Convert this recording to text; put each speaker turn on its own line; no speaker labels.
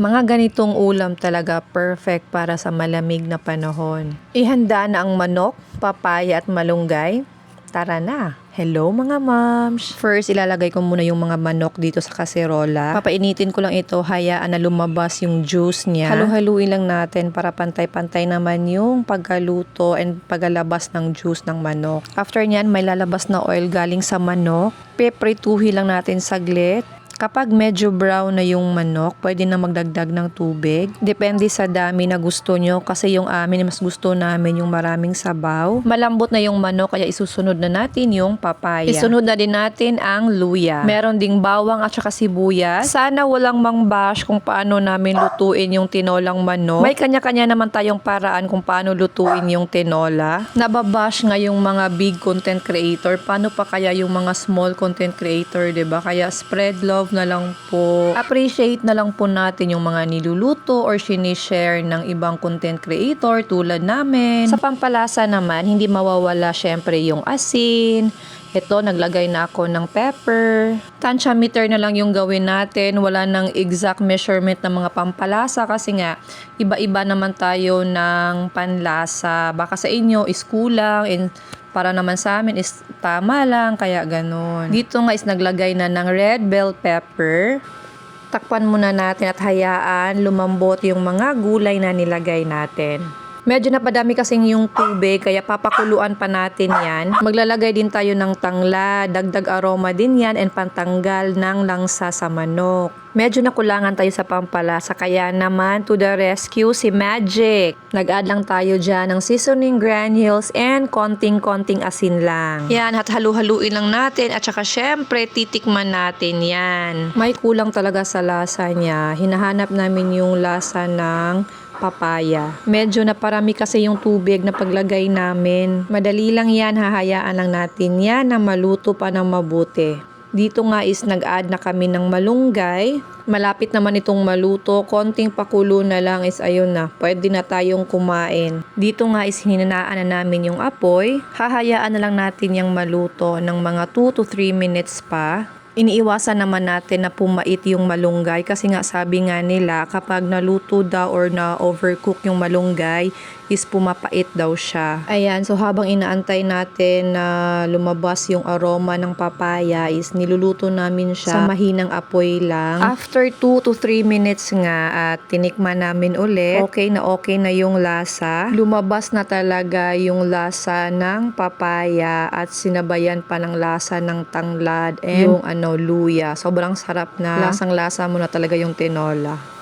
Mga ganitong ulam talaga perfect para sa malamig na panahon. Ihanda na ang manok, papaya at malunggay. Tara na! Hello mga moms! First, ilalagay ko muna yung mga manok dito sa kaserola. Papainitin ko lang ito, hayaan na lumabas yung juice niya. Halu-haluin lang natin para pantay-pantay naman yung pagkaluto and paglalabas ng juice ng manok. After nyan, may lalabas na oil galing sa manok. Peprituhi lang natin saglit. Kapag medyo brown na yung manok, pwede na magdagdag ng tubig. Depende sa dami na gusto nyo kasi yung amin mas gusto namin yung maraming sabaw. Malambot na yung manok kaya isusunod na natin yung papaya. Isunod na din natin ang luya. Meron ding bawang at saka sibuyas. Sana walang mangbash kung paano namin lutuin yung tinolang manok. May kanya-kanya naman tayong paraan kung paano lutuin yung tinola. Nababash nga yung mga big content creator. Paano pa kaya yung mga small content creator, 'di ba? Kaya spread love na lang po. Appreciate na lang po natin yung mga niluluto or sinishare ng ibang content creator tulad namin. Sa pampalasa naman, hindi mawawala syempre yung asin, ito, naglagay na ako ng pepper. Tansya meter na lang yung gawin natin. Wala nang exact measurement ng mga pampalasa kasi nga, iba-iba naman tayo ng panlasa. Baka sa inyo is kulang and para naman sa amin is tama lang, kaya ganun. Dito nga is naglagay na ng red bell pepper. Takpan muna natin at hayaan lumambot yung mga gulay na nilagay natin. Medyo napadami kasing yung tubig, kaya papakuluan pa natin yan. Maglalagay din tayo ng tangla, dagdag aroma din yan, and pantanggal ng langsa sa manok. Medyo nakulangan tayo sa pampalasa, kaya naman to the rescue si Magic. Nag-add lang tayo dyan ng seasoning granules and konting-konting asin lang. Yan, at halu-haluin lang natin at saka syempre titikman natin yan. May kulang talaga sa lasa niya. Hinahanap namin yung lasa ng papaya. Medyo naparami kasi yung tubig na paglagay namin. Madali lang yan, hahayaan lang natin yan na maluto pa ng mabuti. Dito nga is nag-add na kami ng malunggay. Malapit naman itong maluto. Konting pakulo na lang is ayun na. Pwede na tayong kumain. Dito nga is hinanaan na namin yung apoy. Hahayaan na lang natin yung maluto ng mga 2 to 3 minutes pa. Iniiwasan naman natin na pumait yung malunggay kasi nga sabi nga nila kapag naluto daw or na overcook yung malunggay is pumapait daw siya. Ayan, so habang inaantay natin na lumabas yung aroma ng papaya is niluluto namin siya sa mahinang apoy lang. After 2 to 3 minutes nga at tinikman namin ulit, okay na okay na yung lasa. Lumabas na talaga yung lasa ng papaya at sinabayan pa ng lasa ng tanglad and yung ano luya. Sobrang sarap na lasang-lasa mo na talaga yung tinola.